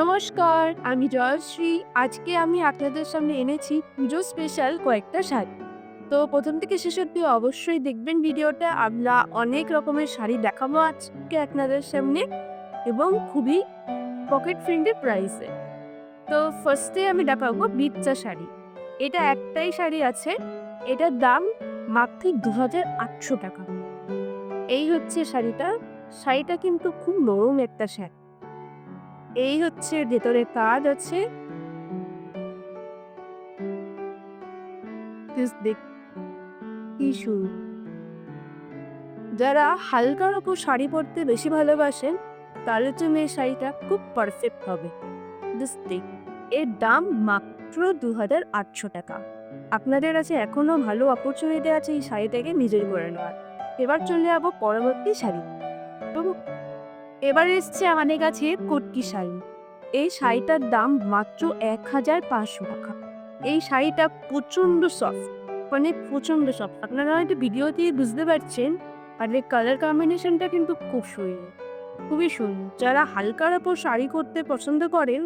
নমস্কার, আমি জয়শ্রী। আজকে আমি আপনাদের সামনে এনেছি পুজো স্পেশাল কয়েকটা শাড়ি। তো প্রথম থেকে শেষ অব্দি অবশ্যই দেখবেন ভিডিওটা। আমরা অনেক রকমের শাড়ি দেখাবো আজকে আপনাদের সামনে এবং খুবই পকেট ফ্রেন্ডলি প্রাইসে তো ফার্স্টে আমি দেখাবো বিচ্চা শাড়ি। এটা একটাই শাড়ি আছে। এটার দাম মাত্র দু হাজার আটশো টাকা। এই হচ্ছে শাড়িটা। শাড়িটা কিন্তু খুব নরম একটা শাড়ি। এই হচ্ছে ভেতরে কাজ আছে। যারা হালকার ওপর শাড়ি পরতে বেশি ভালোবাসেন, তাদের জন্য এই শাড়িটা খুব পারফেক্ট হবে। এর দাম মাত্র দু হাজার আটশো টাকা আপনাদের কাছে এখনও ভালো অপরচুনিটি আছে এই শাড়িটাকে নিজের করে নেওয়ার এবার চলে যাব পরবর্তী শাড়ি এবার এসছে আমাদের কাছে কটকি শাড়ি। এই শাড়িটার দাম মাত্র এক হাজার পাঁচশো টাকা। এই শাড়িটা প্রচণ্ড সফট মানে প্রচণ্ড সফট আপনারা হয়তো ভিডিও দিয়ে বুঝতে পারছেন, আর এর কালার কম্বিনেশনটা কিন্তু খুব সুন্দর, খুবই সুন্দর। যারা হালকার ওপর শাড়ি করতে পছন্দ করেন,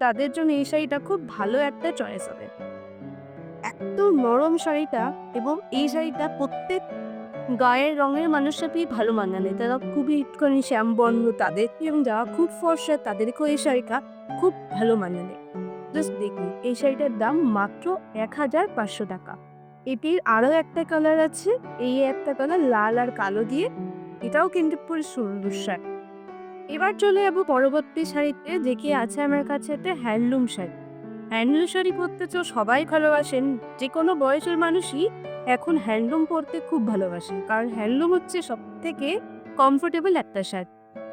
তাদের জন্য এই শাড়িটা খুব ভালো একটা চয়েস হবে। এত নরম শাড়িটা এবং এই শাড়িটা প্রত্যেক গায়ের রঙের মানুষের সাথেই ভালো মানালে। তারা খুবই একটুখানি শ্যামবর্ণ, তাদের এবং যারা খুব ফর্সা, তাদেরকেও এই শাড়িটা খুব ভালো মানালে। জাস্ট দেখুন, এই শাড়িটার দাম মাত্র এক হাজার পাঁচশো টাকা। এটির আরও একটা কালার আছে, এই একটা কালার লাল আর কালো দিয়ে। এটাও কিন্তু পুরো সুন্দর শাড়ি। এবার চলে যাব পরবর্তী শাড়িতে দেখে আছে আমার কাছে একটা হ্যান্ডলুম শাড়ি। হ্যান্ডলুম শাড়ি পরতে তো সবাই ভালোবাসেন যে কোনো বয়সের মানুষই এখন হ্যান্ডলুম পরতে খুব ভালোবাসে, কারণ হ্যান্ডলুম হচ্ছে সব থেকে কমফোর্টেবল একটা শার্ট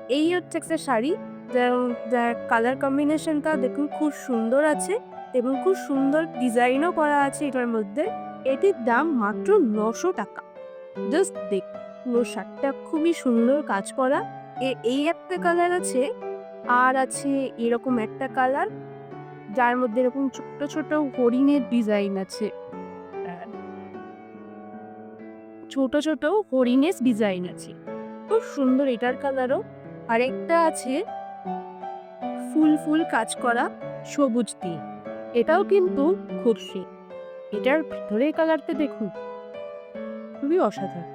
এই হচ্ছে একটা শাড়ি যার- কালার কম্বিনেশনটা দেখুন খুব সুন্দর আছে এবং খুব সুন্দর ডিজাইনও করা আছে এটার মধ্যে। এটির দাম মাত্র নশো টাকা। জাস্ট দেখ শার্টটা খুবই সুন্দর কাজ করা। এই একটা কালার আছে, আর আছে এরকম একটা কালার যার মধ্যে এরকম ছোট্ট ছোট হরিণের ডিজাইন আছে। ছোট ছোট হরিণের ডিজাইন আছে। খুব সুন্দর এটার কালারও আরেকটা আছে ফুল ফুল কাজ করা সবুজ দিয়ে এটাও কিন্তু খুরশি এটার ভিতরে কালারটা দেখুন। খুবই অসাধারণ।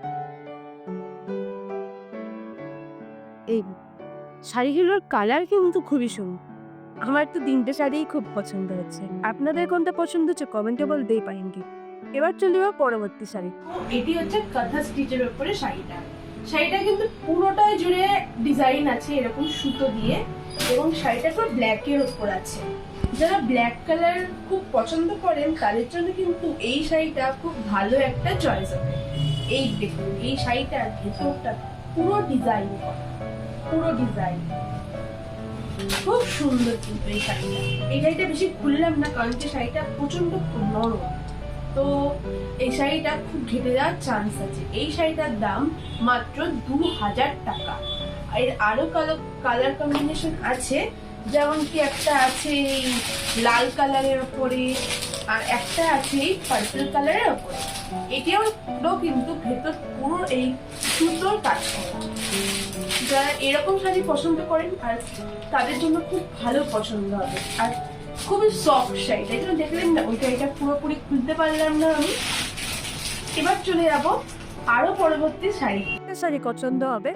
এই শাড়িগুলোর কালার কিন্তু খুবই সুন্দর। আমার তো তিনটে শাড়িই খুব পছন্দ হচ্ছে। আপনাদের কোনটা পছন্দ হচ্ছে কমেন্টে বলতেই পারেন কি এবার চলে যাব পরবর্তী শাড়ি। এটি হচ্ছে কাঁথা স্টিচের উপরে শাড়িটা। শাড়িটা কিন্তু পুরোটাই জুড়ে ডিজাইন আছে এরকম সুতো দিয়ে এবং শাড়িটা পুরো ব্ল্যাকের উপর আছে। যারা ব্ল্যাক কালার খুব পছন্দ করেন, তাদের জন্য কিন্তু এই শাড়িটা খুব ভালো একটা চয়েস হবে। এই দেখুন, এই শাড়িটার ভেতরটা পুরো ডিজাইন পুরো ডিজাইন খুব সুন্দর কিন্তু এই শাড়িটা। এই শাড়িটা বেশি খুললাম না, কারণ যে শাড়িটা প্রচণ্ড নরম। তো এই শাড়িটা খুব ঘেটে যাওয়ার চান্স আছে। এই শাড়িটার দাম মাত্র দু হাজার টাকা। এর আরও কালো কালার কম্বিনেশন আছে। যেমন কি একটা আছে এই লাল কালারের ওপরে, আর একটা আছে এই পার্পল কালারের ওপরে। এটিও কিন্তু ভেতর পুরো এই সুন্দর কাজ যারা এরকম শাড়ি পছন্দ করেন আর তাদের জন্য খুব ভালো পছন্দ হবে। আর খুবই সফট শাড়ি তাই জন্য দেখলেন না, ওইটা, এটা পুরোপুরি খুলতে পারলাম না আমি। এবার চলে যাব আরও পরবর্তী শাড়ি শাড়ি পছন্দ হবে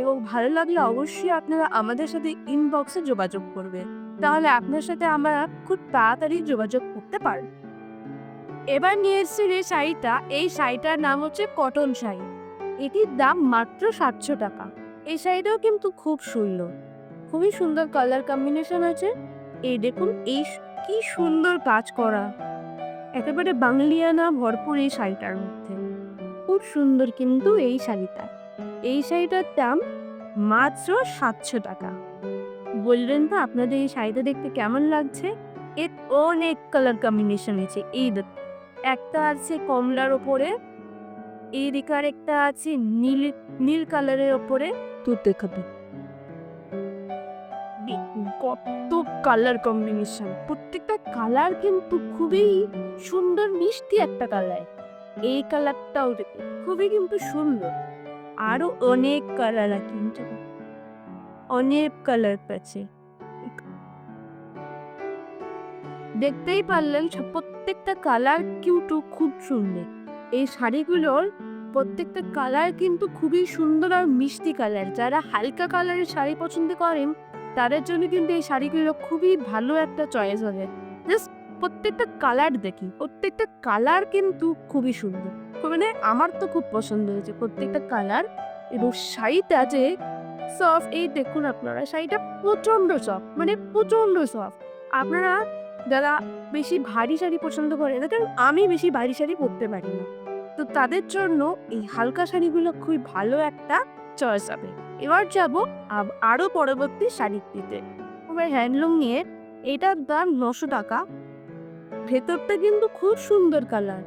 এবং ভালো লাগলে অবশ্যই আপনারা আমাদের সাথে ইনবক্সে যোগাযোগ করবেন। তাহলে আপনার সাথে আমরা খুব তাড়াতাড়ি যোগাযোগ করতে পারব। এবার নিয়ে এসেছি যে শাড়িটা, এই শাড়িটার নাম হচ্ছে কটন শাড়ি। এটির দাম মাত্র সাতশো টাকা। এই শাড়িটাও কিন্তু খুব সুন্দর। খুবই সুন্দর কালার কম্বিনেশন আছে। এই দেখুন, এই কি সুন্দর কাজ করা। একেবারে বাংলিয়ানা ভরপুর এই শাড়িটার মধ্যে। খুব সুন্দর কিন্তু এই শাড়িটা। এই শাড়িটার দাম মাত্র সাতশো টাকা। বললেন তো, আপনাদের এই শাড়িটা দেখতে কেমন লাগছে? এর অনেক কালার কম্বিনেশন আছে। এই একটা আছে কমলার ওপরে এই দিকে একটা আছে নীল নীল কালারের ওপরে। তো দেখাবে দেখুন কত কালার কম্বিনেশন প্রত্যেকটা কালার কিন্তু খুবই সুন্দর, মিষ্টি একটা কালার এই কালারটাও খুবই কিন্তু সুন্দর। আরও অনেক কালার কিন্তু। অনেক কালার আছে। দেখতেই পারলেন প্রত্যেকটা কালার কিন্তু খুব সুন্দর। এই শাড়িগুলোর প্রত্যেকটা কালার কিন্তু খুবই সুন্দর আর মিষ্টি কালার যারা হালকা কালারের শাড়ি পছন্দ করেন তাদের জন্য কিন্তু এই শাড়িগুলো খুবই ভালো একটা চয়েস হবে। জাস্ট প্রত্যেকটা কালার দেখি, প্রত্যেকটা কালার কিন্তু খুবই সুন্দর। মানে আমার তো খুব পছন্দ হয়েছে প্রত্যেকটা কালার এবং শাড়িটা যে সফট এই দেখুন আপনারা, শাড়িটা প্রচণ্ড সফট মানে প্রচণ্ড সফট আপনারা যারা বেশি ভারী শাড়ি পছন্দ করেন না, কারণ আমি বেশি ভারী শাড়ি পরতে পারি না। তো তাদের জন্য এই হালকা শাড়িগুলো খুবই ভালো একটা চয়েস হবে। এবার যাব আব- আরও পরবর্তী শাড়িটিতে এবার হ্যান্ডলুম নিয়ে এটার দাম নশো টাকা। ভেতরটা কিন্তু খুব সুন্দর কালার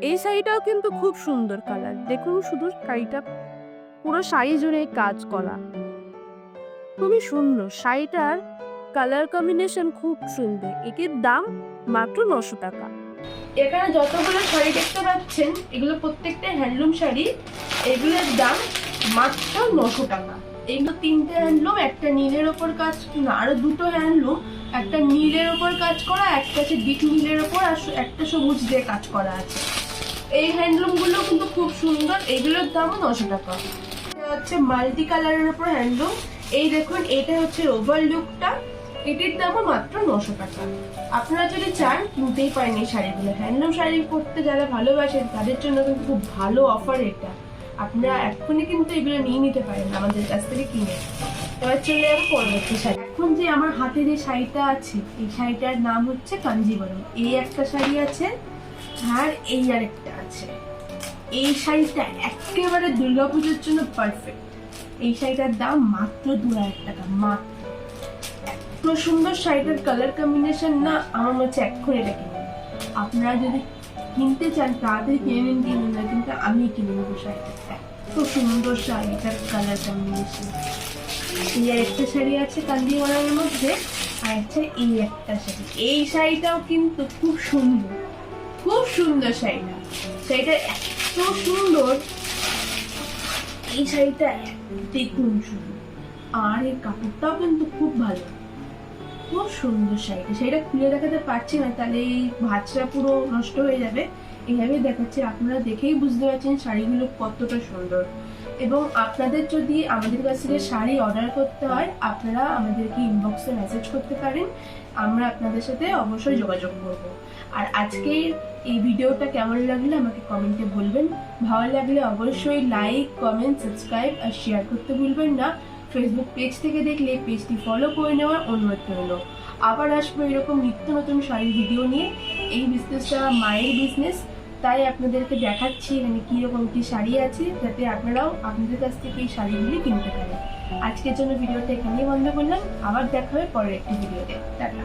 এই শাড়িটাও কিন্তু খুব সুন্দর কালার দেখুন শুধু শাড়িটা পুরো শাড়ি জুড়ে কাজ করা। খুবই সুন্দর। শাড়িটার কালার কম্বিনেশন খুব সুন্দর। এটির দাম মাত্র নশো টাকা। এখানে যতগুলো শাড়ি দেখতে পাচ্ছেন, এগুলো প্রত্যেকটা হ্যান্ডলুম শাড়ি, এগুলোর দাম মাত্র নশো টাকা। এইগুলো তিনটে হ্যান্ডলুম একটা নীলের ওপর কাজ আরও দুটো হ্যান্ডলুম একটা নীলের ওপর কাজ করা, একটা হচ্ছে ডিপ নীলের ওপর, আর একটা সবুজ দিয়ে কাজ করা আছে। এই হ্যান্ডলুমগুলো কিন্তু খুব সুন্দর, এগুলোর দামও নশো টাকা। হচ্ছে মাল্টি কালারের ওপর হ্যান্ডলুম এই দেখুন, এটা হচ্ছে ওভার লুকটা এটির দামও মাত্র নশো টাকা। আপনারা যদি চান কিনতেই পারেন এই শাড়িগুলো। হ্যান্ডলুম শাড়ি পরতে যারা ভালোবাসেন, তাদের জন্য কিন্তু খুব ভালো অফার এটা। আপনারা এক্ষুনি কিন্তু এগুলো নিয়ে নিতে পারেন, আমাদের কাছ থেকে কিনে। এবার চলে যাব পরবর্তী শাড়ি। এখন যে আমার হাতে যে শাড়িটা আছে, এই শাড়িটার নাম হচ্ছে কাঞ্জিবরম। এই একটা শাড়ি আছে, আর এই আরেকটা আছে। এই শাড়িটা একেবারে দুর্গাপুজোর জন্য পারফেক্ট এই শাড়িটার দাম মাত্র দু হাজার টাকা, মাত্র এত সুন্দর শাড়িটার কালার কম্বিনেশন না আমার মনে হচ্ছে এক্ষুনি এটা কিনে আপনারা যদি কিনতে চান, তাড়াতাড়ি কিনে নিন, কিনে না কিন্তু আমি কিনে নেব শাড়িটা। এত সুন্দর শাড়িটার কালার কম্বিনেশন এই একটা শাড়ি আছে কান্দিওয়ালার মধ্যে, আর আছে এই একটা শাড়ি। এই শাড়িটাও কিন্তু খুব সুন্দর। খুব সুন্দর শাড়িটা। শাড়িটা এত সুন্দর। এই শাড়িটা দেখুন শুধু। আর এর কাপড়টাও কিন্তু খুব ভালো। খুব সুন্দর শাড়িটা। শাড়িটা খুলে দেখাতে পারছি না, তাহলে এই ভাঁজটা পুরো নষ্ট হয়ে যাবে। এইভাবে দেখাচ্ছি, আপনারা দেখেই বুঝতে পারছেন শাড়িগুলো কতটা সুন্দর। এবং আপনাদের যদি আমাদের কাছ থেকে শাড়ি অর্ডার করতে হয়, আপনারা আমাদেরকে ইনবক্সে মেসেজ করতে পারেন, আমরা আপনাদের সাথে অবশ্যই যোগাযোগ করব। আর আজকে এই ভিডিওটা কেমন লাগলে আমাকে কমেন্টে বলবেন। ভালো লাগলে অবশ্যই লাইক কমেন্ট সাবস্ক্রাইব আর শেয়ার করতে ভুলবেন না। ফেসবুক পেজ থেকে দেখলে পেজটি ফলো করে নেওয়ার অনুরোধ রইল। আবার আসব এরকম নিত্য নতুন শাড়ির ভিডিও নিয়ে। এই বিজনেসটা মায়ের বিজনেস তাই আপনাদেরকে দেখাচ্ছি এখানে কীরকম কী শাড়ি আছে, যাতে আপনারাও আপনাদের কাছ থেকে এই শাড়িগুলি কিনতে পারেন। আজকের জন্য ভিডিওটা এখানেই বন্ধ করলাম। আবার দেখা হবে পরের একটি ভিডিওতে টাটা।